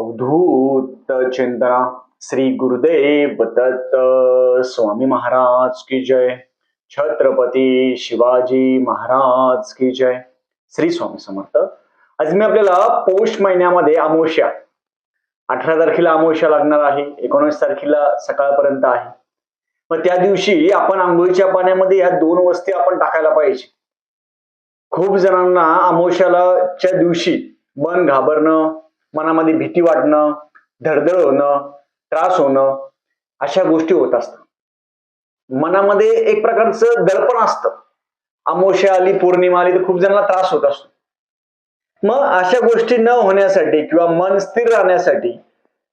अवधूत चिंतना श्री गुरुदेव दत्त स्वामी महाराज की जय। छत्रपती शिवाजी महाराज की जय। श्री स्वामी समर्थ। आज मी आपल्याला पौष महिन्यामध्ये अमावस्या अठरा तारखेला अमावस्या लागणार आहे एकोणीस तारखेला सकाळपर्यंत आहे. मग त्या दिवशी आपण आंघोळीच्या पाण्यामध्ये ह्या दोन वस्ती आपण टाकायला पाहिजे. खूप जणांना अमावस्याला च्या दिवशी मन घाबरणं मनामध्ये भीती वाटणं धडधड होणं त्रास होणं अशा गोष्टी होत असतात. मनामध्ये एक प्रकारचं दडपण असतं. अमावस्या आली पौर्णिमा आली तर खूप जणांना त्रास होत असतो. मग अशा गोष्टी न होण्यासाठी किंवा मन स्थिर राहण्यासाठी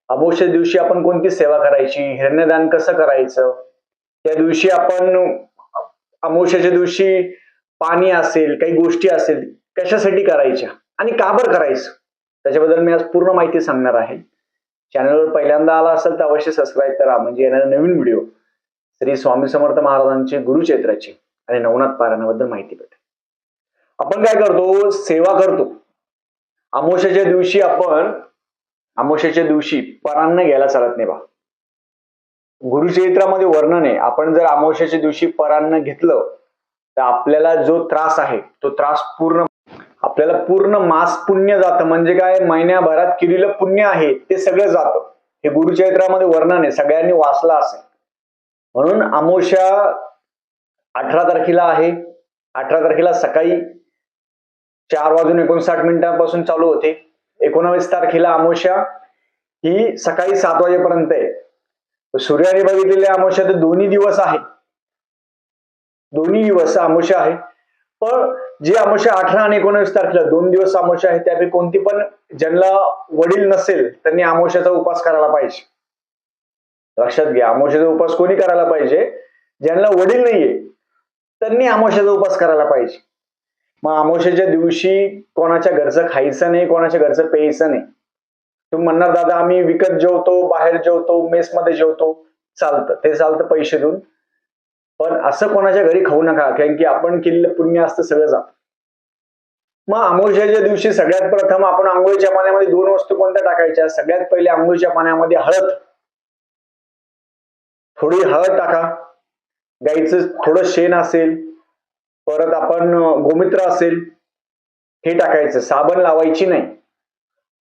अमावस्या दिवशी आपण कोणती सेवा करायची हिरण्यदान कसं करायचं त्या दिवशी आपण अमावस्याच्या दिवशी पाणी असेल काही गोष्टी असेल कशासाठी करायच्या आणि का बरं करायचं? त्याच्याबद्दल मी आज पूर्ण माहिती सांगणार आहे. चॅनलवर पहिल्यांदा आला असेल तर अवश्य सबस्क्राईब करा. म्हणजे येणारे नवीन व्हिडिओ श्री स्वामी समर्थ महाराजांची गुरुचैत्राची आणि नवनाथ पारायणाबद्दल माहिती भेटेल. आपण काय करतो? सेवा करतो. अमावस्याच्या दिवशी आपण अमावस्याच्या दिवशी परान्न घ्यायला चालत नाही बा. गुरुचरित्रामध्ये वर्णन आहे. आपण जर अमावस्याच्या दिवशी परान्न घेतलं तर आपल्याला जो त्रास आहे तो त्रास पूर्ण आपल्याला पूर्ण मास पुण्य जातं. म्हणजे काय? महिन्याभरात केलेलं पुण्य आहे ते सगळं जातं. हे गुरुचरित्रामध्ये वर्णन आहे. सगळ्यांनी वाचलं असेल. म्हणून अमावस्या अठरा तारखेला आहे. अठरा तारखेला सकाळी चार वाजून एकोणसाठ मिनिटांपासून चालू होते. एकोणावीस तारखेला अमोशा ही सकाळी सात वाजेपर्यंत आहे. सूर्याने बघितलेल्या अमोशा तर दोन्ही दिवस आहे दोन्ही दिवस अमोशा आहे. पण जे अमावस्या अठरा आणि एकोणवीस तारखेला दोन दिवस अमावस्या आहे त्यापैकी कोणती पण ज्यांना वडील नसेल त्यांनी अमावस्याचा उपास करायला पाहिजे. लक्षात घ्या अमावस्याचा उपास कोणी करायला पाहिजे? ज्यांना वडील नाहीये त्यांनी अमावस्याचा उपास करायला पाहिजे. मग अमावस्याच्या दिवशी कोणाच्या घरचं खायचं नाही कोणाच्या घरचं प्यायचं नाही. तुम्ही म्हणणार दादा आम्ही विकत जेवतो बाहेर जेवतो मेसमध्ये जेवतो. चालतं ते चालतं पैसे देऊन. पण असं कोणाच्या घरी खाऊ नका कारण की आपण केलेलं पुण्य असतं सगळं जात. मग आंघोळच्या दिवशी सगळ्यात प्रथम आपण आंघोळीच्या पाण्यामध्ये दोन वस्तू कोणत्या टाकायच्या? सगळ्यात पहिले आंघोळीच्या पाण्यामध्ये हळद. थोडी हळद टाका. गाईचं थोडं शेण असेल परत आपण गोमित्र असेल हे टाकायचं. साबण लावायची नाही.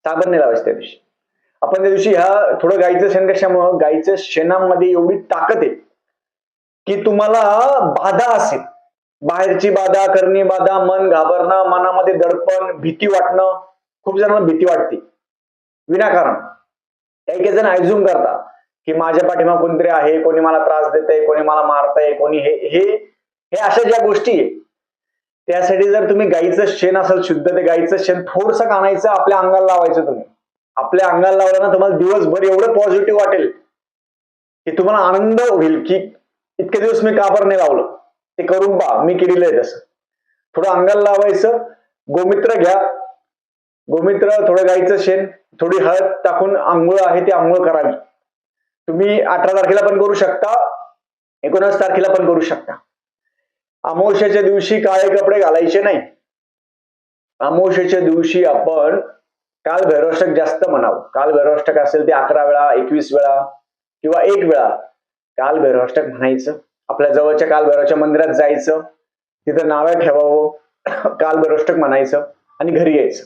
साबण नाही लावायचं त्या दिवशी. आपण त्या दिवशी ह्या थोडं गाईचं शेण कशामुळं? गाईचं शेणामध्ये एवढी ताकद आहे. की तुम्हाला बाधा असेल. बाहेरची बाधा करणी बाधा मन घाबरणं मनामध्ये दडपण भीती वाटणं खूप जणांना भीती वाटते. विनाकारण. काही काही जण आयझूम करता की माझ्या पाठीमा कोणतरी आहे कोणी मला त्रास देत आहे कोणी मला मारतय कोणी हे हे हे अशा ज्या गोष्टी आहे त्यासाठी जर तुम्ही गाईचं शेण असेल शुद्ध ते गाईचं शेण थोडस आणायचं आपल्या अंगाला लावायचं तुम्ही. आपल्या अंगाला लावल्यानं तुम्हाला दिवसभर एवढं पॉझिटिव्ह वाटेल की तुम्हाला आनंद होईल की इतके दिवस मी कापर नाही लावलं. ते करून पहा मी केलेलं आहे तसं. थोडं अंगाला लावायचं गोमित्र घ्या. गोमित्र थोडं गाईचं शेण थोडी हळद टाकून आंघोळ आहे ती आंघोळ करावी. तुम्ही अठरा तारखेला पण करू शकता एकोणीस तारखेला पण करू शकता. अमावश्याच्या दिवशी काळे कपडे घालायचे नाही. अमावश्याच्या दिवशी आपण काल भैरवाष्टक जास्त म्हणावं. काल भैरवाष्टक असेल ते अकरा वेळा एकवीस वेळा किंवा एक वेळा. काल भैरवाष्टक म्हणायचं. आपल्या जवळच्या कालभैरवच्या मंदिरात जायचं. तिथं नावं ठेवावं. कालभैरवाष्टक म्हणायचं. आणि घरी यायचं.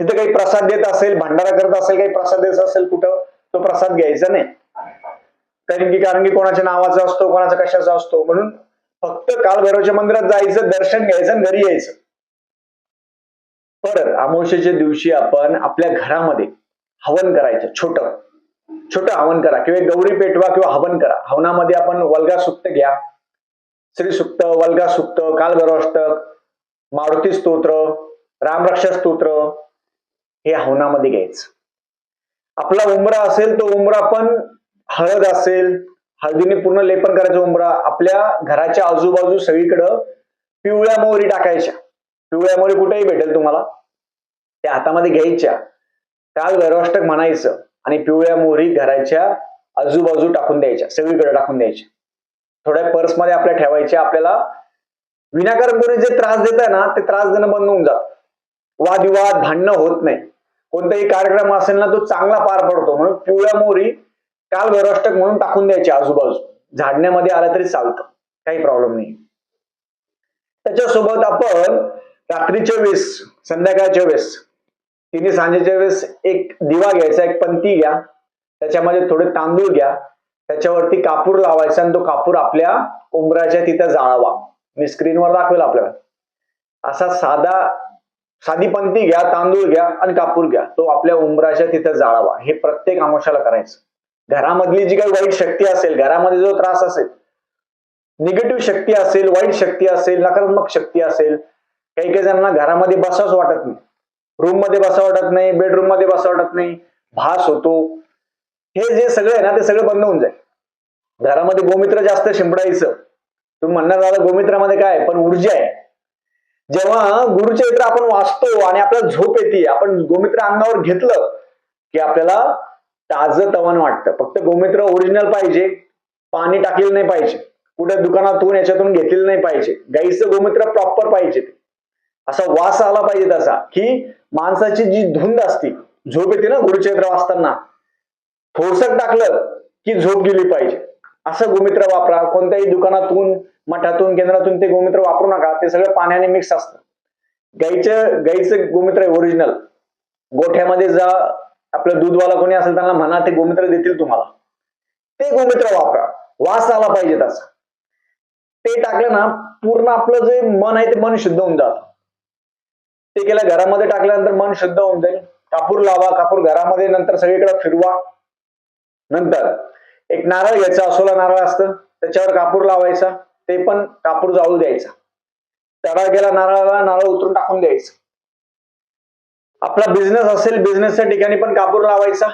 तिथं काही प्रसाद देत असेल भंडारा करत असेल काही प्रसाद देत असेल कुठं तो प्रसाद घ्यायचा नाही. कारण की कारण की कोणाच्या नावाचा असतो कोणाचा कशाचा असतो. म्हणून फक्त काल भैरवच्या मंदिरात जायचं दर्शन घ्यायचं आणि घरी यायचं. परत अमावस्येच्या दिवशी आपण आपल्या घरामध्ये हवन करायचं छोट. छोटं हवन करा किंवा गौरी पेटवा किंवा हवन करा. हवनामध्ये आपण वल्गा सुक्त घ्या. श्री सुक्त वल्गा सुक्त कालभैरवाष्टक मारुती स्तोत्र रामरक्षा स्तोत्र हे हवनामध्ये घ्यायचं. आपला उमरा असेल तो उमरा पण हळद असेल हळदीने पूर्ण लेपन करायचं उमरा आपल्या घराच्या आजूबाजू सगळीकडं पिवळ्या मोहरी टाकायच्या. पिवळ्या मोहरी कुठेही भेटेल तुम्हाला. त्या हातामध्ये घ्यायच्या. काल भैरवाष्टक म्हणायचं आणि पिवळ्या मोहरी घराच्या आजूबाजू टाकून द्यायच्या सगळीकडे टाकून द्यायच्या. थोड्या पर्समध्ये आपल्या ठेवायच्या आपल्याला विनाकारण कोणी जे त्रास देत आहे ना ते त्रास देणं बंद होऊन जात. वादविवाद भांडणं होत नाही. कोणताही कार्यक्रम असेल ना तो चांगला पार पडतो. म्हणून पिवळ्या मोहरी काल गरोष्टक म्हणून टाकून द्यायची आजूबाजू. झाडण्यामध्ये आलं तरी चालतं. काही प्रॉब्लेम नाही. त्याच्यासोबत आपण रात्रीच्या वेळेस संध्याकाळच्या वेळेस तिने सांजेच्या वेळेस एक दिवा घ्यायचा एक पंती घ्या. त्याच्यामध्ये थोडे तांदूळ घ्या. त्याच्यावरती कापूर लावायचा आणि तो कापूर आपल्या उंबराच्या तिथं जाळावा. मी स्क्रीनवर दाखवेल आपल्याला. असा साधा साधी पंती घ्या तांदूळ घ्या आणि कापूर घ्या. तो आपल्या उंबराच्या तिथं जाळावा. हे प्रत्येक आमोशाला करायचं. घरामधली जी काही वाईट शक्ती असेल घरामध्ये जो त्रास असेल निगेटिव्ह शक्ती असेल वाईट शक्ती असेल नकारात्मक शक्ती असेल काही काही जणांना घरामध्ये बसावंच वाटत नाही. रूममध्ये बसा वाटत नाही बेडरूममध्ये बसा वाटत नाही भास होतो. हे जे सगळं आहे ना ते सगळं बंद होऊन जाईल. घरामध्ये गोमित्र जास्त शिंपडायचं. तुम्ही म्हणणार दादा गोमित्रामध्ये काय पण ऊर्जा आहे. जेव्हा गुरुचरित्र आपण वाचतो आणि आपल्याला झोप येते आपण गोमित्र अंगावर घेतलं की आपल्याला ताज तवान वाटतं. फक्त गोमित्र ओरिजिनल पाहिजे. पाणी टाकलेलं नाही पाहिजे. कुठे दुकानातून याच्यातून घेतलेलं नाही पाहिजे. गाईचं गोमित्र प्रॉपर पाहिजे. असा वास आला पाहिजे तसा की माणसाची जी धुंद असती झोप येते ना गुरुचरित्र वाचताना. थोडसक टाकलं की झोप गेली पाहिजे. असं गोमित्र वापरा. कोणत्याही दुकानातून मठातून केंद्रातून ते गोमित्र वापरू नका. ते सगळं पाण्याने मिक्स असतं. गाईचं गाईचं गोमित्र आहे ओरिजिनल गोठ्यामध्ये जा आपलं दूधवाला कोणी असेल त्यांना म्हणा ते गोमित्र देतील तुम्हाला. ते गोमित्र वापरा. वास आला पाहिजे तसा ते टाकलं ना पूर्ण आपलं जे मन आहे ते मन शुद्ध होऊन जातं. ते केलं घरामध्ये टाकल्यानंतर मन शुद्ध होऊन जाईल. कापूर लावा कापूर घरामध्ये नंतर सगळीकडे फिरवा. नंतर एक नारळ घ्यायचा असोला नारळ असतं त्याच्यावर कापूर लावायचा ते पण कापूर जाळू द्यायचा. तडा गेला नारळाला नारळ उतरून टाकून द्यायचं. आपला बिझनेस असेल बिझनेसच्या ठिकाणी पण कापूर लावायचा.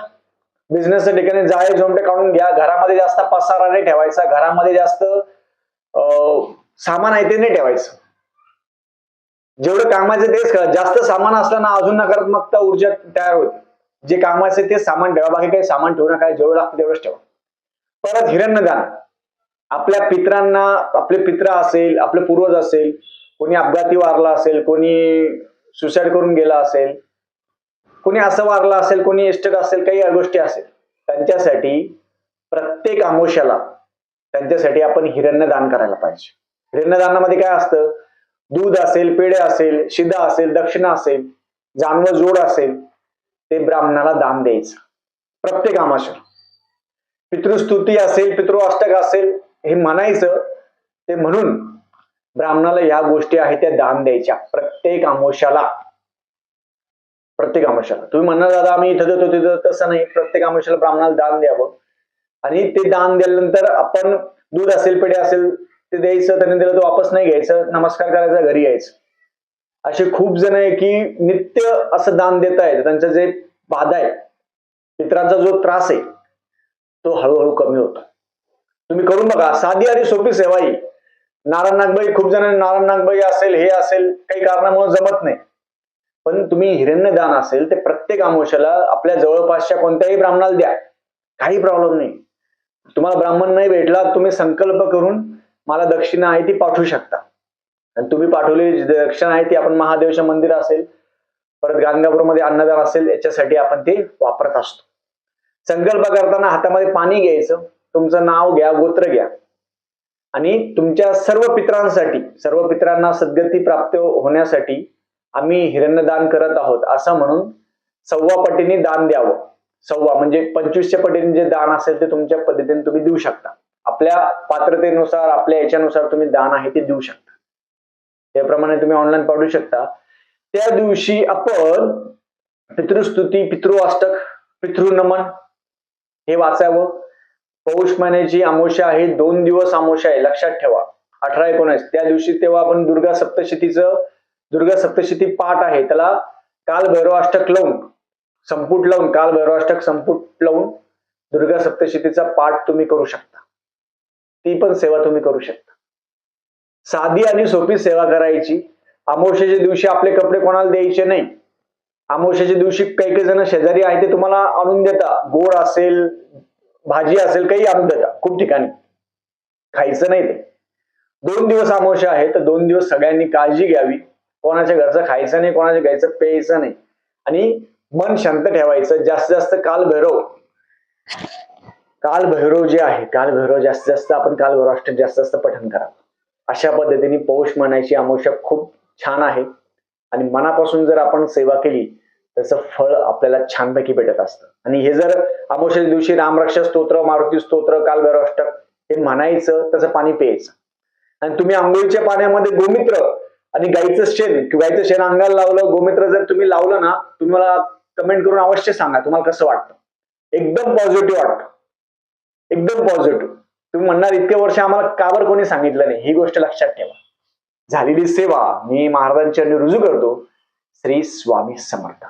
बिझनेसच्या ठिकाणी जाळे झोमटे काढून घ्या. घरामध्ये जास्त पसारा नाही ठेवायचा. घरामध्ये जास्त सामान आहे ते नाही ठेवायचं. जेवढं कामाचे तेच करा. जास्त सामान असलं ना अजून नकारात्मकता ऊर्जा तयार होते. जे कामाचे ते सामान ठेवा. बाकी काही सामान ठेवू नका. जेवढं लागतं तेवढंच ठेवा. परत हिरण्यदान आपल्या पित्रांना आपले पित्र असेल आपले पूर्वज असेल कोणी अपघाती वारला असेल कोणी सुसाईड करून गेला असेल कोणी असं वारला असेल कोणी एस्टेट असेल काही गोष्टी असेल त्यांच्यासाठी प्रत्येक आमोशाला त्यांच्यासाठी आपण हिरण्यदान करायला पाहिजे. हिरण्यदानामध्ये काय असतं? दूध असेल पेढे असेल शिदा असेल दक्षिणा असेल जानवं जोड असेल ते ब्राह्मणाला दान द्यायचं. प्रत्येक आमाशाला पितृस्तुती असेल पितृ अष्टक असेल हे म्हणायचं ते म्हणून ब्राह्मणाला या गोष्टी आहेत त्या दान द्यायच्या. प्रत्येक आमोशाला. प्रत्येक आमोशाला. तुम्ही म्हणणार दादा आम्ही इथं देतो तिथं तसं नाही. प्रत्येक आमोशाला ब्राह्मणाला दान द्यावं. आणि ते दान दिल्यानंतर आपण दूध असेल पेढे असेल ते द्यायचं त्यांनी दिलं तर वापस नाही घ्यायचं नमस्कार करायचा घरी यायचं. असे खूप जण आहे की नित्य असं दान देत आहेत. त्यांचं जे बाधा आहे मित्रांचा जो त्रास आहे तो हळूहळू कमी होतो. तुम्ही करून बघा साधी आणि सोपी सेवा ही. नारायण नागबाई खूप जण नारायण नागबाई असेल हे असेल काही कारणामुळे जमत नाही. पण तुम्ही हिरण्यदान असेल ते प्रत्येक आमोशाला आपल्या जवळपासच्या कोणत्याही ब्राह्मणाला द्या. काही प्रॉब्लेम नाही. तुम्हाला ब्राह्मण नाही भेटला तुम्ही संकल्प करून मला दक्षिणा आहे ती पाठवू शकता. आणि तुम्ही पाठवलेली दक्षिणा आहे ती आपण महादेवच्या मंदिर असेल परत गाणगापूरमध्ये अन्नदान असेल याच्यासाठी आपण ते वापरत असतो. संकल्प करताना हातामध्ये पाणी घ्यायचं तुमचं नाव घ्या गोत्र घ्या. आणि तुमच्या सर्व पित्रांसाठी सर्व पित्रांना सद्गती प्राप्त होण्यासाठी आम्ही हिरण्यदान करत आहोत असं म्हणून सव्वा पटीने दान द्यावं. सव्वा म्हणजे पंचवीसच्या पटीने जे दान असेल ते तुमच्या पद्धतीने तुम्ही देऊ शकता. आपल्या पात्रतेनुसार आपल्या याच्यानुसार तुम्ही दान आहे ते देऊ शकता. त्याप्रमाणे तुम्ही ऑनलाईन पाठवू शकता. त्या दिवशी आपण पितृस्तुती पितृअष्टक पितृनमन हे वाचावं. पौष महिन्याची अमावस्या आहे दोन दिवस अमावस्या आहे लक्षात ठेवा. अठरा एकोणीस. त्या दिवशी तेव्हा आपण दुर्गा सप्तशतीचं दुर्गा सप्तशती पाठ आहे त्याला काल भैरवाष्टक लावून संपुट लावून काल भैरवाष्टक संपुट लावून दुर्गा सप्तशतीचा पाठ तुम्ही करू शकता. ती पण सेवा तुम्ही करू शकता. साधी आणि सोपी सेवा करायची. अमावश्याच्या दिवशी आपले कपडे कोणाला द्यायचे नाही. अमावश्याच्या दिवशी काही काही जण शेजारी आहे ते तुम्हाला आणून देता. गोड असेल भाजी असेल काही आणून देता. खूप ठिकाणी. खायचं नाही ते. दोन दिवस अमावश्या आहे तर दोन दिवस सगळ्यांनी काळजी घ्यावी. कोणाच्या घरचं खायचं नाही कोणाच्या घ्यायचं प्यायचं नाही. आणि मन शांत ठेवायचं. जास्तीत जास्त काल भैरव. कालभैरव जे आहे कालभैरव जास्तीत जास्त आपण काल भैरव जास्तीत जास्त पठण करा अशा पद्धतीने पौष म्हणायची अमावस्या खूप छान आहे. आणि मनापासून जर आपण सेवा केली त्याचं फळ आपल्याला छानपैकी भेटत असतं. आणि हे जर अमावस्या दिवशी रामरक्षा स्तोत्र मारुती स्तोत्र कालभैरवाष्टक हे म्हणायचं त्याचं पाणी प्यायचं. आणि तुम्ही आंघोळीच्या पाण्यामध्ये गोमित्र आणि गाईचं शेण किंवा गाईचं शेण अंगाला लावलं गोमित्र जर तुम्ही लावलं ना तुम्ही मला कमेंट करून अवश्य सांगा तुम्हाला कसं वाटतं? एकदम पॉझिटिव्ह वाटतं. एकदम पॉझिटिव्ह तुम्ही म्हणणार इतके वर्ष आम्हाला कावर कोणी सांगितलं नाही? ही गोष्ट लक्षात ठेवा. झालेली सेवा मी महाराजांच्या रुजू करतो. श्री स्वामी समर्थ.